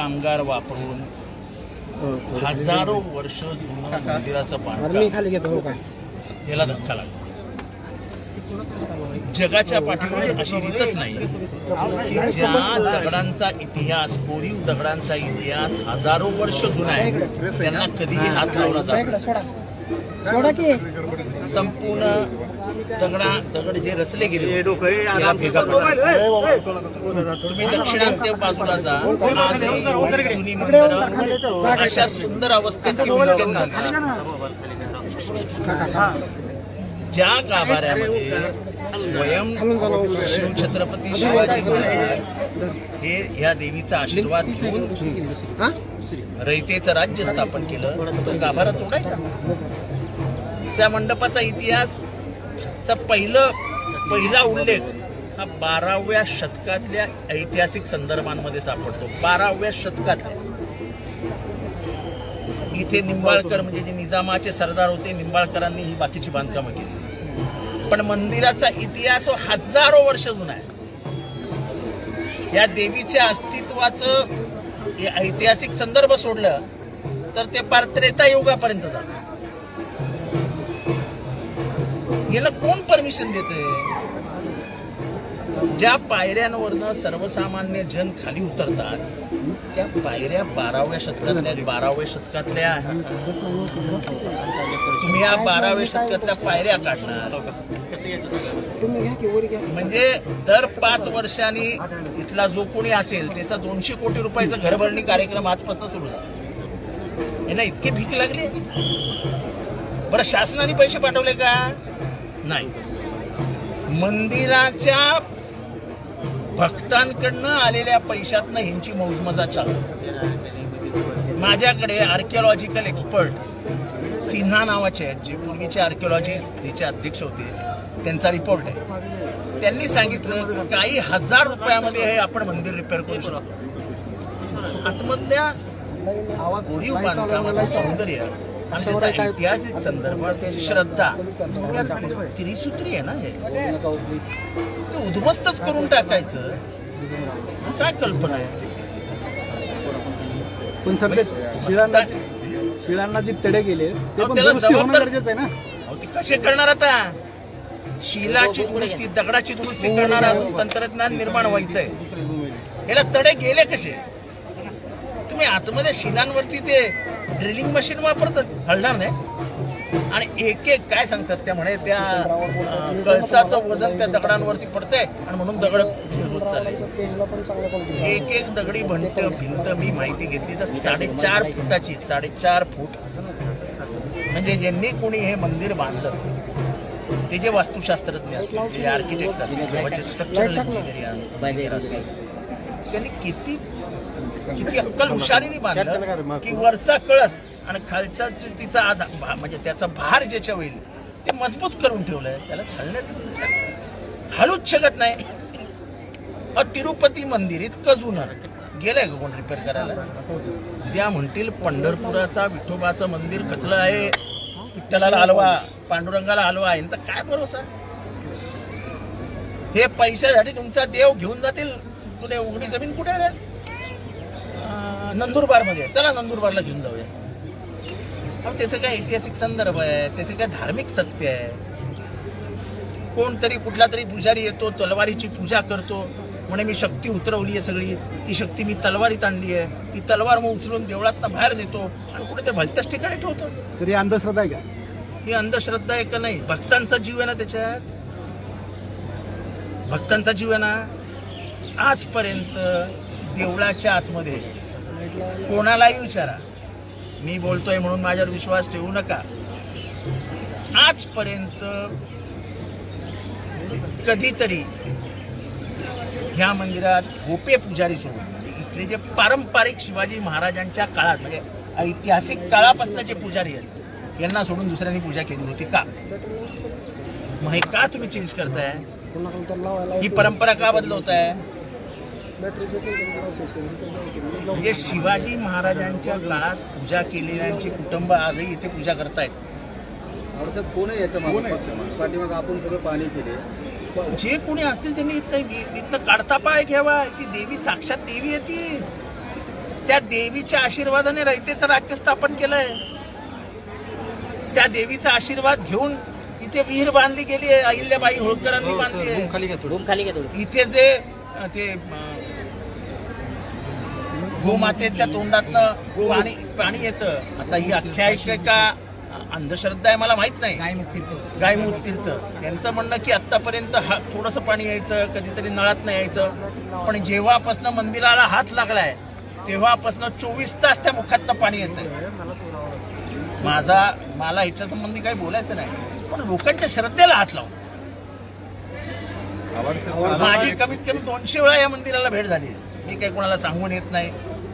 कामगार वापरून हजारो वर्ष जुनं मंदिराचं बांधकाम. खाली घेतो हो याला धक्का लागला. जगाच्या पाठीमागे अशी रीतच नाही. की ज्या दगडांचा इतिहास कोरीव दगडांचा इतिहास हजारो वर्ष जुना आहे त्यांना कधीही हात लावला जात. संपूर्ण दगडा दगड जे रचले गेले त्याला भेगा पडतात. तुम्ही दक्षिणात्य बाजूला जा. अशा सुंदर अवस्थेत ज्या गाभाऱ्यामध्ये स्वयं शिवछत्रपती शिवाजी महाराज हे. या देवीचा आशीर्वाद घेऊन हा रयतेचं राज्य स्थापन केलं. गाभारा तोडायचा. त्या मंडपाचा इतिहास चा पहिलं पहिला उल्लेख हा बाराव्या शतकातल्या ऐतिहासिक संदर्भांमध्ये सापडतो. बाराव्या शतकातल्या. इथे निंबाळकर म्हणजे जे निजामाचे सरदार होते निंबाळकरांनी ही बाकीची बांधकामं केली. पण मंदिराचा इतिहास हजारो वर्ष जुना आहे. या देवीच्या अस्तित्वाचं हे ऐतिहासिक संदर्भ सोडलं तर ते पार त्रेता युगापर्यंत जात. याला कोण परमिशन देते ज्या पायऱ्यांवरनं सर्वसामान्य जन खाली उतरतात त्या पायऱ्या बाराव्या शतकातल्या बाराव्या शतकातल्या तुम्ही या बाराव्या शतकातल्या पायऱ्या काढणार. म्हणजे दर पाच वर्षांनी इथला जो कोणी असेल त्याचा दोनशे कोटी रुपयाचा घरभरणी कार्यक्रम आजपासून सुरू झाला. यांना इतकी भीक लागली? बरं शासनाने पैसे पाठवले का? नाही. मंदिराच्या भक्तांकडनं आलेल्या पैशातनं ह्यांची मौजमजा चालू. माझ्याकडे आर्किओलॉजिकल एक्सपर्ट सिन्हा नावाचे आहेत जे पूर्वीचे आर्किओलॉजिस्ट हिचे अध्यक्ष होते. त्यांचा रिपोर्ट आहे. त्यांनी सांगितलं काही हजार रुपयामध्ये हे आपण मंदिर रिपेअर करू शकतो. आतमधल्या गोरीव बांधकामाचं सौंदर्य आणि त्याचा ऐतिहासिक संदर्भ त्याची श्रद्धा. त्रिसूत्री आहे ना हे? ते उद्ध्वस्तच करून टाकायचं. काय कल्पना आहे? पण सध्या शिळांना शिळांना जे तडे गेले ते पण त्याला दुरुस्ती होणं जबाबदार- गरजेचं आहे ना. अहो, ते कसे करणार आता? शिलाची दुरुस्ती दगडाची दुरुस्ती करणार अजून तंत्रज्ञान निर्माण व्हायचंय. याला तडे गेले कसे? तुम्ही आतमध्ये शिलांवरती ते ड्रिलिंग मशीन वापरतात हलणार नाही. आणि एक एक काय सांगतात त्या म्हणे त्या कळसाचं वजन त्या दगडांवरती पडतंय आणि म्हणून दगड होत चालले. एक एक दगडी भंट भिंत मी माहिती घेतली तर साडेचार फुटाची साडेचार फूट. म्हणजे ज्यांनी कोणी हे मंदिर बांधलं ते जे वास्तुशास्त्रज्ञ असतील जे आर्किटेक्ट असतील स्ट्रक्चरल इंजिनियर असतील त्यांनी किती किती अक्कल हुशारीने बांधलं की वरचा कळस आणि खालचा तिचा आधार म्हणजे त्याचा भार ज्याच्या होईल ते मजबूत करून ठेवलंय. त्याला हलण्याच हलूच शकत नाही. अ, तिरुपती मंदिर इतकं जुनं गेलंय का कोण रिपेअर करायला? त्या म्हणतील पंढरपुराचा विठोबाचं मंदिर कचलं आहे. विठ्ठलाला हलवा पांडुरंगाला हलवा यांचा काय भरोसा? हे पैशासाठी तुमचा देव घेऊन जातील. तुला उघडी जमीन कुठे आहे? रे नंदुरबारमध्ये चला नंदुरबारला घेऊन जाऊया. त्याचं काय ऐतिहासिक संदर्भ आहे? त्याचे काय धार्मिक सत्य आहे? कोणतरी कुठला तरी पुजारी येतो तलवारीची पूजा करतो. म्हणे मी शक्ती उतरवली आहे सगळी. ती शक्ती मी तलवारीत आणली आहे. ती तलवार मग उचलून देवळातनं बाहेर देतो आणि कुठे ते भलत्याच ठिकाणी ठेवतो. सर ही अंधश्रद्धा आहे का? ही अंधश्रद्धा आहे का नाही? भक्तांचा जीव आहे ना त्याच्यात? भक्तांचा जीव आहे ना? आजपर्यंत देवळाच्या आतमध्ये कोणालाही विचारा. मी बोलतोय म्हणून माझ्यावर विश्वास ठेवू नका. आजपर्यंत कधीतरी ह्या मंदिरात गोपे पुजारी सोडून इथले जे पारंपरिक शिवाजी महाराजांच्या काळात म्हणजे ऐतिहासिक काळापासून जे पुजारी आहेत यांना सोडून दुसऱ्यांनी पूजा केली होती का? मग हे का तुम्ही चेंज करताय? ही परंपरा का बदलवताय? आहे म्हणजे शिवाजी महाराजांच्या काळात पूजा केलेल्यांची कुटुंब आजही इथे पूजा करतायत. साहेब कोण आहे याच्या मागे? पाठीमाग आपण सगळं पाणी केले जे कोणी असतील त्यांनी इथं इथनं काढता पाय घ्यावा. ती देवी साक्षात देवी आहे ती. त्या देवीच्या आशीर्वादाने रयतेचं राज्य स्थापन केलंय. त्या देवीचा आशीर्वाद घेऊन इथे विहीर बांधली गेली आहे. अहिल्याबाई होळकरांनी बांधली आहे. इथे जे ते गोमातेच्या तोंडातनं पाणी पाणी येतं. आता ही आख्यायिका का अंधश्रद्धा आहे मला माहीत नाही. गायमुख तीर्थ. त्यांचं म्हणणं की आतापर्यंत थोडस पाणी यायचं कधीतरी नळात नाही यायचं. पण जेव्हापासनं मंदिराला हात लागलाय तेव्हापासनं चोवीस तास त्या मुखातनं पाणी येतं माझा मला ह्याच्या संबंधी काही बोलायचं नाही. पण लोकांच्या श्रद्धेला हात लावून. माझी कमीत कमी दोनशे वेळा या मंदिराला भेट झाली. मी काही कोणाला सांगून येत नाही.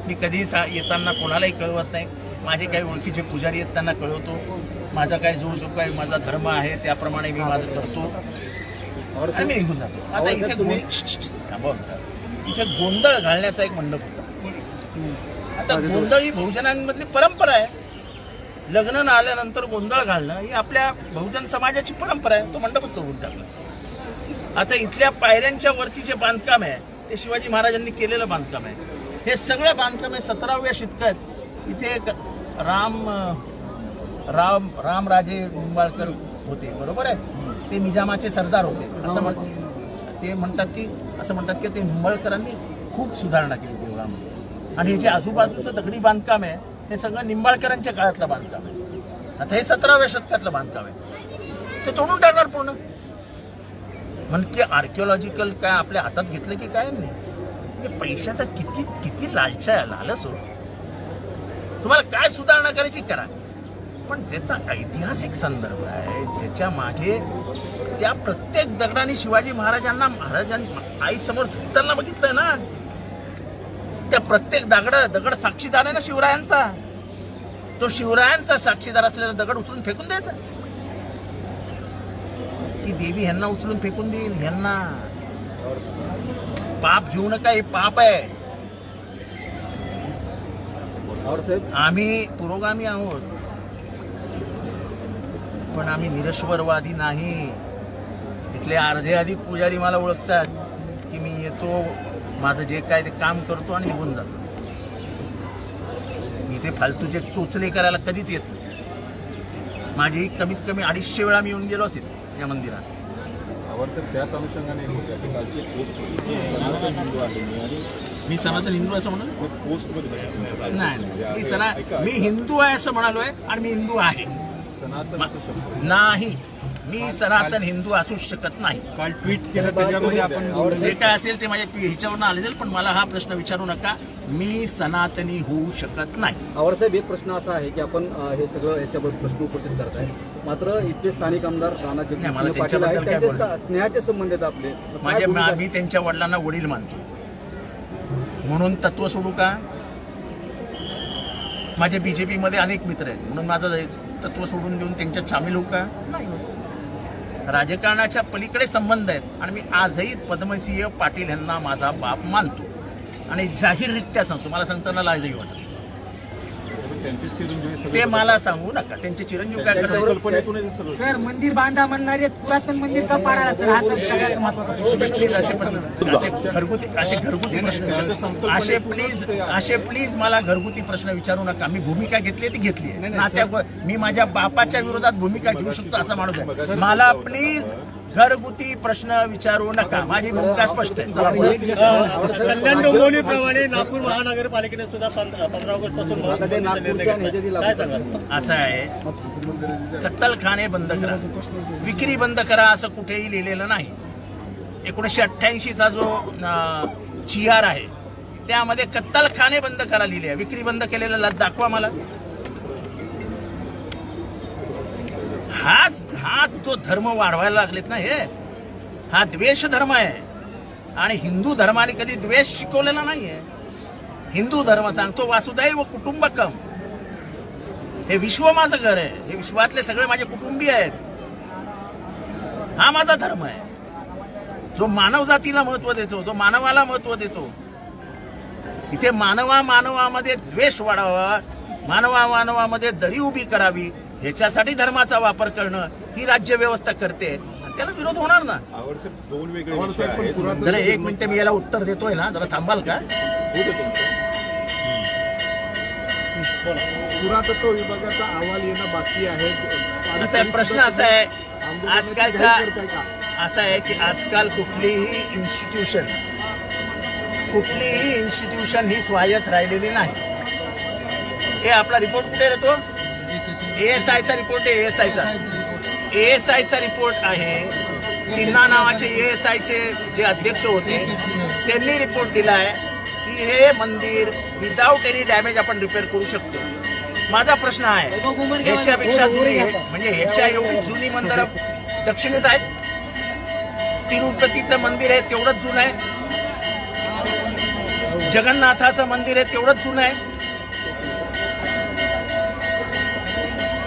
मी कधी सा- येताना कोणालाही कळवत नाही. माझे काही ओळखीचे पुजारी आहेत त्यांना कळवतो. माझा काय जो जो काही माझा धर्म आहे त्याप्रमाणे मी माझं करतो. आणि मी निघून जातो. आता इथे. इथे गोंधळ घालण्याचा एक मंडप होता. आता गोंधळ ही बहुजनांमधली परंपरा आहे. लग्न न आल्यानंतर गोंधळ घालणं ही आपल्या बहुजन समाजाची परंपरा आहे. तो मंडपच तोडून टाकला आता इथल्या पायऱ्यांच्या वरती जे बांधकाम आहे ते शिवाजी महाराजांनी केलेलं बांधकाम आहे. हे सगळं बांधकाम आहे सतराव्या शतकात. इथे एक राम राम रामराजे निंबाळकर होते बरोबर आहे? ते निजामाचे सरदार होते. असं म्हणतात ते म्हणतात की असं म्हणतात की ते निंबाळकरांनी खूप सुधारणा केली देवळामध्ये आणि हे जे आजूबाजूचं दगडी बांधकाम आहे हे सगळं निंबाळकरांच्या काळातलं बांधकाम आहे. आता हे सतराव्या शतकातलं बांधकाम आहे. ते तोडून टाकणार पूर्ण. म्हणजे आर्किओलॉजिकल काय आपल्या हातात घेतलं की काय नाही? म्हणजे पैशाचा किती किती लालचा आहे लालच हो. तुम्हाला काय सुधारणा करायची करा. पण ज्याचा ऐतिहासिक संदर्भ आहे ज्याच्या मागे त्या प्रत्येक दगडाने शिवाजी महाराजांना महाराजांनी आई समोर झुकताना बघितलंय ना. त्या प्रत्येक दगड दगड साक्षीदार आहे ना शिवरायांचा. तो शिवरायांचा साक्षीदार असलेला दगड उचलून फेकून द्यायचा. ती देवी ह्यांना उचलून फेकून देईल ह्यांना. पाप घेऊ नका हे पाप आहे. आम्ही पुरोगामी आहोत. पण आम्ही निरश्वरवादी नाही. इथले अर्धे अधिक पुजारी मला ओळखतात की मी येतो माझं जे काय ते काम करतो आणि निघून जातो. मी ते फालतूचे चोचले करायला कधीच येत नाही. माझी कमीत कमी अडीचशे वेळा मी येऊन गेलो असेल या मंदिरात. आवडतं त्याच अनुषंगाने ठिकाणची पोस्ट सनातन हिंदू आहे. मी आणि मी सनातन हिंदू असं म्हणून पोस्टमध्ये नाही नाही. मी सना मी हिंदू आहे असं म्हणालोय आणि मी हिंदू आहे. नाही. मी सनातन हिंदू असू शकत नाही. काल ट्विट केलं त्याच्यामध्ये आपण जे काय असेल ते माझ्या ह्याच्यावरून आले जाईल पण मला हा प्रश्न विचारू नका. मी सनातनी होऊ शकत नाही. पवार साहेब एक प्रश्न असा आहे की आपण हे सगळं याच्याबद्दल प्रश्न उपस्थित करताय. मात्र इथले स्थानिक आमदार पाटील. स्था- स्नेहाचे संबंध आहेत आपले. माझ्या? मी त्यांच्या वडिलांना वडील मानतो. म्हणून तत्व सोडू का? माझे बीजेपी मध्ये अनेक मित्र आहेत. म्हणून माझं तत्व सोडून देऊन त्यांच्यात सामील होऊ का? नाही होत. राजकारणाच्या पलीकडे संबंध आहेत. आणि मी आजही पद्मसिंह पाटील यांना माझा बाप मानतो. आणि जाहीररित्या सांगतो. मला सांगताना लाजही वाटत त्यांचे चिरंजीवी सगळे ते मला सांगू नका. त्यांचे चिरंजीव काय त्यांच्या करतात? कल्पनेतूनच हे सगळं सर मंदिर बांधा म्हणणारे पुरातन मंदिर का पाडायला? सर हा सर सगळ्यात महत्त्वाचा प्लीज असे प्रश्न असे घरगुती असे घरगुती प्रश्न विचारू असे प्लीज असे प्लीज मला घरगुती प्रश्न विचारू नका. मी भूमिका घेतली ती घेतली आहे. नात्या मी माझ्या बापाच्या विरोधात भूमिका घेऊ शकतो असा माणूस आहे. मला प्लीज घरगुती प्रश्न विचारू नका. माझी भूमिका स्पष्ट आहे. कल्याण डोंबिवलीप्रमाणे नागपूर महानगरपालिकेने सुद्धा पंधरा ऑगस्टपासून असं आहे. कत्तलखाने बंद करा. विक्री बंद करा असं कुठेही लिहिलेलं नाही. एकोणीसशे अठ्ठ्याऐंशीचा जो जी आर आहे त्यामध्ये कत्तलखाने बंद करा लिहिले आहे. विक्री बंद केलेला दाखवा मला. हाच हाच तो धर्म वाढवायला लागलेत ना हे? हा द्वेष धर्म आहे. आणि हिंदू धर्माने कधी द्वेष शिकवलेला नाहीये. हिंदू धर्म सांगतो वासुदैव कुटुंबकम. हे विश्व माझं घर आहे. हे विश्वातले सगळे माझे कुटुंबीय आहेत. हा माझा धर्म आहे. जो मानव जातीला महत्त्व देतो जो मानवाला महत्त्व देतो इथे मानवा मानवामध्ये द्वेष वाढावा मानवा मानवामध्ये दरी उभी करावी ह्याच्यासाठी धर्माचा वापर करणं ही राज्य व्यवस्था करते आणि त्याला विरोध होणार ना? दोन वेगळे जरा एक मिनिट मी याला उत्तर देतोय ना जरा थांबाल का? पुरातत्व विभागाचा अहवाल येणं बाकी आहे. असा आहे, प्रश्न असा आहे आजकालचा? असं आहे की आजकाल कुठलीही इन्स्टिट्यूशन कुठलीही इन्स्टिट्यूशन ही स्वायत्त राहिलेली नाही. हे आपला रिपोर्ट कुठे येतो? एएस आयचा रिपोर्ट आहे एएस आयचा एएस आयचा रिपोर्ट आहे. सिन्हा नावाचे एएस आयचे जे अध्यक्ष होते त्यांनी रिपोर्ट दिलाय की हे मंदिर विदाऊट एनी डॅमेज आपण रिपेअर करू शकतो. माझा प्रश्न आहे ह्याच्यापेक्षा जुनी म्हणजे ह्याच्या एवढी जुनी मंदिरं दक्षिणेत आहेत. तिरुपतीचं मंदिर आहे तेवढंच जुनं आहे. जगन्नाथाचं मंदिर आहे तेवढंच जुनं आहे.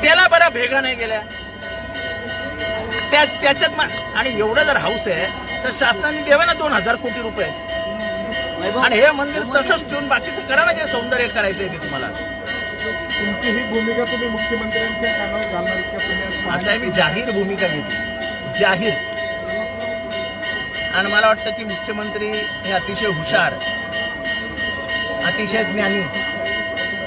त्याला बऱ्या भेगा नाही गेल्या. त्या त्याच्यात मा- आणि एवढं जर हाऊस आहे तर शासनाने द्यावे ना दोन हजार कोटी रुपये. आणि हे मंदिर तसंच ठेवून बाकीचं करा ना जे सौंदर्य करायचं आहे ते तुम्हाला. तुमची ही भूमिका तुम्ही मुख्यमंत्र्यांच्या कानावर घालणार का तुम्ही असं आहे मी जाहीर भूमिका घेतली जाहीर. आणि मला वाटतं की मुख्यमंत्री हे अतिशय हुशार अतिशय ज्ञानी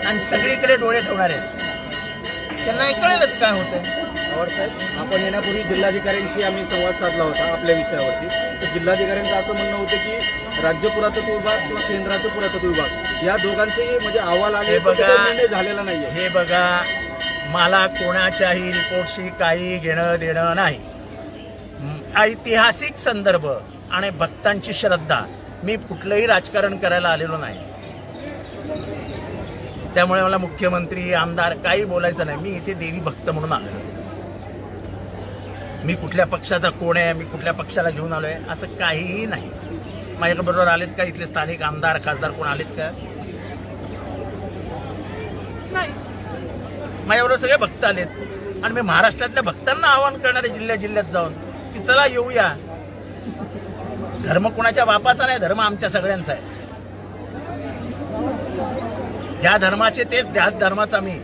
आणि सगळीकडे डोळे ठेवणारे. आहेत. त्यांना कळेलच काय होतंय. पवार साहेब आपण येण्यापूर्वी जिल्हाधिकाऱ्यांशी आम्ही संवाद साधला होता आपल्या विषयावरती तर जिल्हाधिकाऱ्यांचं असं म्हणणं होतं की राज्य पुरातत्व विभाग किंवा केंद्राचं पुरातत्व विभाग या दोघांचेही म्हणजे अहवाल आले हे बघा. निर्णय झालेला नाहीये हे बघा मला कोणाच्याही रिपोर्टशी काही घेणं देणं नाही ऐतिहासिक संदर्भ आणि भक्तांची श्रद्धा मी कुठलंही राजकारण करायला आलेलो नाही त्यामुळे मला मुख्यमंत्री आमदार काही बोलायचं नाही मी इथे देवी भक्त म्हणून आलेलो. मी कुठल्या पक्षाचा कोण आहे मी कुठल्या पक्षाला घेऊन आलोय असं काहीही नाही. माझ्याकडे बरोबर आलेत का इथले स्थानिक आमदार खासदार कोण आलेत का? नाही. माझ्याबरोबर सगळे भक्त आलेत. आणि मी महाराष्ट्रातल्या भक्तांना आवाहन करणारे जिल्ह्या जिल्ह्यात जाऊन की चला येऊया. धर्म कोणाच्या बापाचा नाही धर्म आमच्या सगळ्यांचा आहे. ज्या धर्माचे तेच त्याच धर्माचा मी.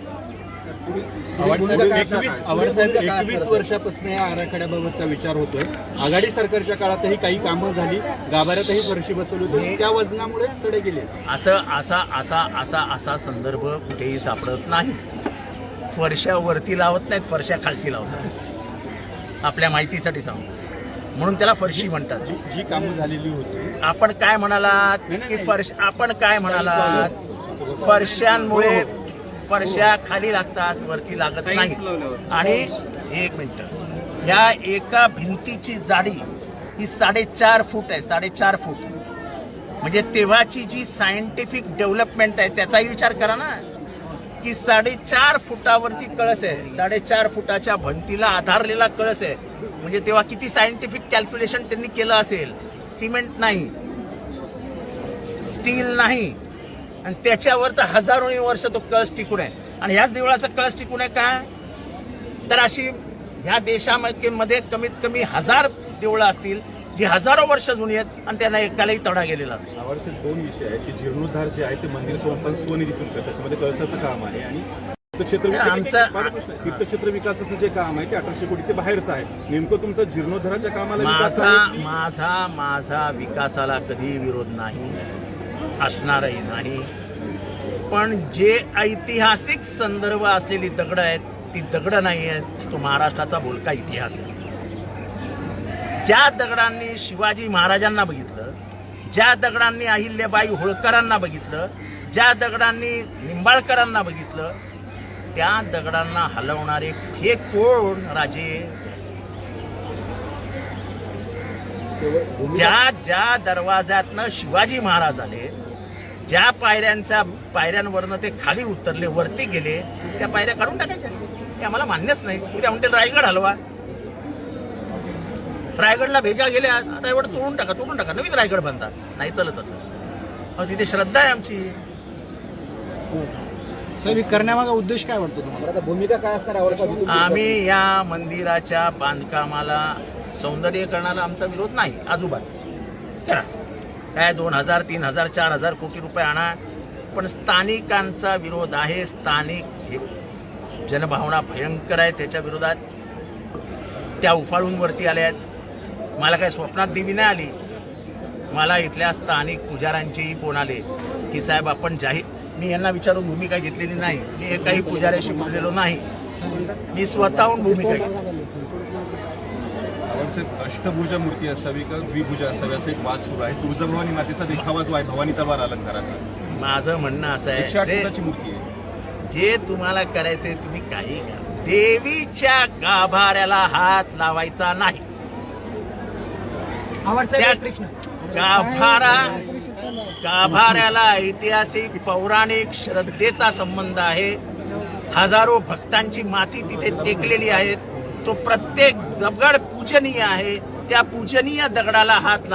एकवीस वर्षापासून या आराखड्याबाबतचा विचार होतोय. आघाडी सरकारच्या काळातही काही कामं झाली. गाभाऱ्यातही फरशी बसवली होती. त्या वजनामुळे तडे गेले. असं असा असा असा असा संदर्भ कुठेही सापडत नाही. फरशा वरती लावत नाहीत फरशा खालती लावतात. आपल्या माहितीसाठी सांगतो म्हणून त्याला फरशी म्हणतात. जी जी कामं झालेली होती. आपण काय म्हणालात की फरश आपण काय म्हणालात? फरशांमुळे फरशा खाली लागतात वरती लागत नाही. आणि एक मिनिट. ह्या एका भिंतीची जाडी ही साडेचार फूट आहे साडेचार फूट. म्हणजे तेव्हाची जी सायंटिफिक डेव्हलपमेंट आहे त्याचाही विचार करा ना. की साडेचार फुटावरती कळस आहे. साडेचार फुटाच्या भिंतीला आधारलेला कळस आहे. म्हणजे तेव्हा किती सायंटिफिक कॅल्क्युलेशन त्यांनी केलं असेल? सिमेंट नाही. स्टील नाही. आणि त्याच्यावर तर हजारोनी वर्ष तो कळस टिकून आहे. आणि ह्याच देवळाचा कळस टिकून आहे का तर अशी ह्या देशामध्ये मध्ये कमीत कमी हजार देवळं असतील जी हजारो वर्ष जुनी आहेत आणि त्यांना एकालाही तडा गेलेला दोन विषय आहेत की जीर्णोद्धार जे आहे ते मंदिर संस्थान स्वनिधीतून करतात. त्याच्यामध्ये कळसाचं काम आहे आणि तीर्थक्षेत्र विकासाचं जे काम आहे ते अठराशे कोटी ते बाहेरचं आहे. नेमकं तुमचं जीर्णोद्धाराच्या कामाला माझा माझा माझा विकासाला कधी विरोध नाही. असणारही नाही. पण जे ऐतिहासिक संदर्भ असलेली दगड आहेत ती दगड नाही आहेत तो महाराष्ट्राचा बोलका इतिहास आहे. ज्या दगडांनी शिवाजी महाराजांना बघितलं ज्या दगडांनी अहिल्याबाई होळकरांना बघितलं ज्या दगडांनी निंबाळकरांना बघितलं त्या दगडांना हलवणारे हे कोण राजे? ज्या ज्या दरवाज्यातनं शिवाजी महाराज आले ज्या पायऱ्यांच्या पायऱ्यांवरनं ते खाली उतरले वरती गेले त्या पायऱ्या काढून टाकायच्या. हे आम्हाला मान्यच नाही. उद्या म्हणते रायगड हलवा. रायगडला भेगा गेल्या रायगड तोडून टाका तोडून टाका. नवीन रायगड बांधा नाही चालत असं. तिथे श्रद्धा आहे आमची. साहेब हे करण्यामागा उद्देश काय वाटतो तुम्हाला? भूमिका काय असणार साहेब आम्ही या मंदिराच्या बांधकामाला सौंदर्यीकरणाला आमचा विरोध नाही. आजूबाजू करा. काय दोन हजार तीन हजार चार हजार कोटी रुपये आणा. पण स्थानिकांचा विरोध आहे. स्थानिक हे जनभावना भयंकर आहे त्याच्या विरोधात. त्या उफाळून वरती आल्या आहेत. मला काय स्वप्नात देवी नाही आली? मला इथल्या स्थानिक पुजाऱ्यांचेही फोन आले की साहेब आपण जाहीर मी यांना विचारून भूमिका घेतलेली नाही. मी एकाही पुजाऱ्याशी बोललेलो नाही. मी स्वतःहून भूमिका घेतली. साहेब अष्टभुजा मूर्ती असावी का द्विभुजा असावी? असा एक वाद सुरू आहे. तुळजाभवानी मातेचा देखावा जो आहे भवानी तलवार अलंकाराचा. माझं म्हणणं असं एकशे आहे जे- मूर्ती आहे. जे तुम्हाला करायचंय तुम्ही काही करा. देवीच्या गाभाऱ्याला हात लावायचा नाही. त्या- गाभारा गाभाऱ्याला ऐतिहासिक पौराणिक श्रद्धेचा संबंध आहे. हजारो भक्तांची माती तिथे टेकलेली आहे तो प्रत्येक दगड पूजनीय आहे. त्या पूजनीय दगडाला हात ला